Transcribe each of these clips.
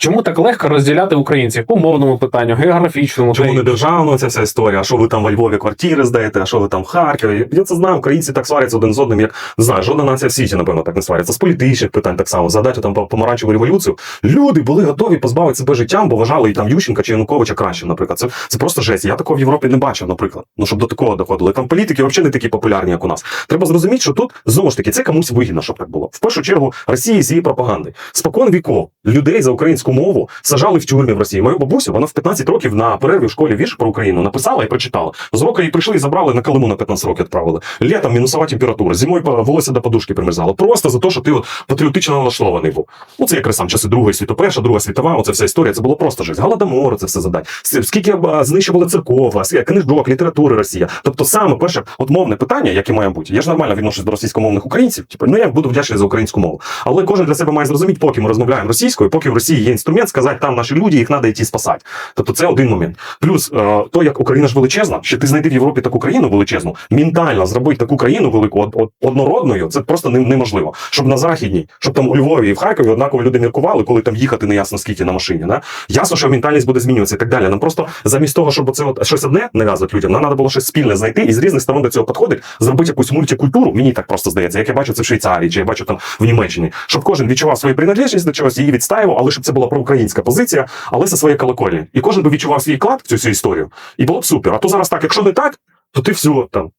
Чому так легко розділяти українців по мовному питанню, географічному Чому не державно ця вся історія? А що ви там во Львові квартири здаєте, а що ви там в Харкові? Я це знаю, українці так сваряться один з одним, як не знаю, жодна нація в світі, напевно, так не сваряться. З політичних питань так само. Згадайте там по- помаранчеву революцію. Люди були готові позбавити себе життям, бо вважали і там Ющенка чи Януковича кращим, наприклад. Це, це просто жесть. Я такого в Європі не бачив, наприклад. Ну щоб до такого доходили. Там політики взагалі не такі популярні, як у нас. Треба зрозуміти, що тут знову ж таки це комусь вигідно, щоб так було. В першу чергу Росії з її пропаганди. Спокон віков людей за українську мову сажали в тюрмі в Росії. Мою бабусю вона в 15 років на перерві в школі вірш про Україну написала і прочитала. З року її прийшли і забрали на Калиму на 15 років відправили. Літом мінусова температура, зимою волосся до подушки примерзало. Просто за те, що ти от патріотично налаштований був. Ну це якраз сам часи Другої світу, перша, друга світова, оце вся історія. Це було просто жесть. Голодомор, це все задать. Скільки а, знищували церков, книжок, літератури Росія. Тобто саме перше, от мовне питання, яке має бути. Я ж нормально відношусь до російськомовних українців. Типу, ну я буду вдячний за українську мову. Але кожен для себе має зрозуміти, поки ми розмовляємо російською, поки в Росії є інструмент сказати, там наші люди, їх треба йти спасати. Тобто це один момент. Плюс е, то, як Україна ж величезна, що ти знайти в Європі таку країну величезну, ментально зробити таку країну велику од- од- однородною, це просто неможливо. Щоб на західній, щоб там у Львові і в Харкові однаково люди міркували, коли там їхати не ясно скільки на машині. Да? Ясно, що ментальність буде змінюватися і так далі. Нам просто замість того, щоб це от щось одне нав'язувати людям, нам треба було щось спільне знайти і з різних сторон до цього підходить, зробити якусь мультикультуру. Мені так просто здається, як я бачу це в Швейцарії, чи я бачу там в Німеччині, щоб кожен відчував свою приналежність до чогось, її відстаював, але щоб це була проукраїнська позиція, але це своє колоколі. І кожен би відчував свій клад в цю всю історію. І було б супер. А то зараз так, якщо не так, то ти все там.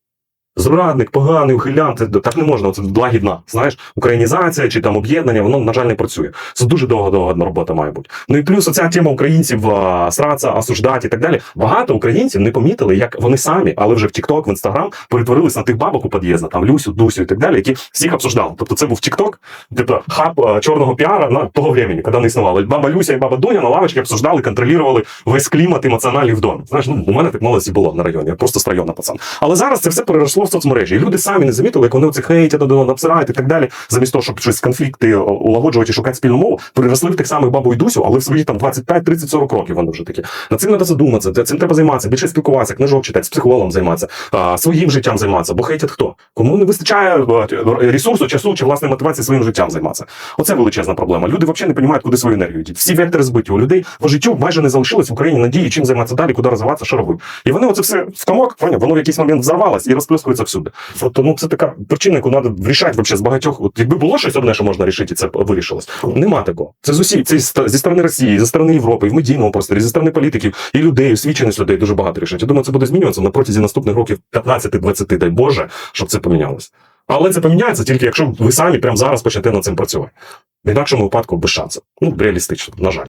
Зрадник, поганий, ухилянт, так не можна. Це лагідна. Знаєш, українізація чи там об'єднання, воно, на жаль, не працює. Це дуже довго-довго робота має бути. Ну і плюс оця тема українців а, сраться, осуждати і так далі. Багато українців не помітили, як вони самі, але вже в TikTok, в Instagram перетворились на тих бабок у під'їзді, там Люсю, Дусю і так далі, які всіх обсуждали. Тобто це був TikTok, типу хаб чорного піара на того времени, коли не існувало. Баба Люся і баба Дуня на лавочці обсуждали, контролювали весь клімат емоціональний в домі. Знаєш, ну у мене так молодості було на районі, я просто з району пацан. Але зараз це все переросло в соцмережі. І люди самі не замітили, як вони оце хейтять, обсирають і так далі. Замість того, щоб щось конфлікти улагоджувати і шукати спільну мову, переросли в тих самих бабу і Дусю, але в свої там 25, 30, 40 років вони вже такі. Над цим треба задуматися, цим треба займатися, більше спілкуватися, книжок читати, з психологом займатися, своїм життям займатися, бо хейтять хто? Кому не вистачає е, ресурсу, часу чи власної мотивації своїм життям займатися. Оце величезна проблема. Люди взагалі не розуміють, куди свою енергію діти. Всі вектори збиті. У людей по життю майже не залишилось в Україні надії, чим займатися далі, куди розвиватися, що робити. І вони оце все в комок, воно в якийсь момент взорвалось і розплескується всюди. Тобто, ну це така причина, яку треба вирішати вообще з багатьох. От якби було щось одне, що можна рішити, і це вирішилось. Нема такого. Це з усі це зі сторони Росії, зі сторони Європи, в медійному просторі, зі сторони політиків і людей, освіченість людей дуже багато рішень. Я думаю, це буде змінюватися на протязі наступних років 15-20, дай Боже, щоб це помінялось. Але це поміняється тільки якщо ви самі прямо зараз почнете над цим працювати. В інакшому випадку без шансів. Ну, реалістично, на жаль.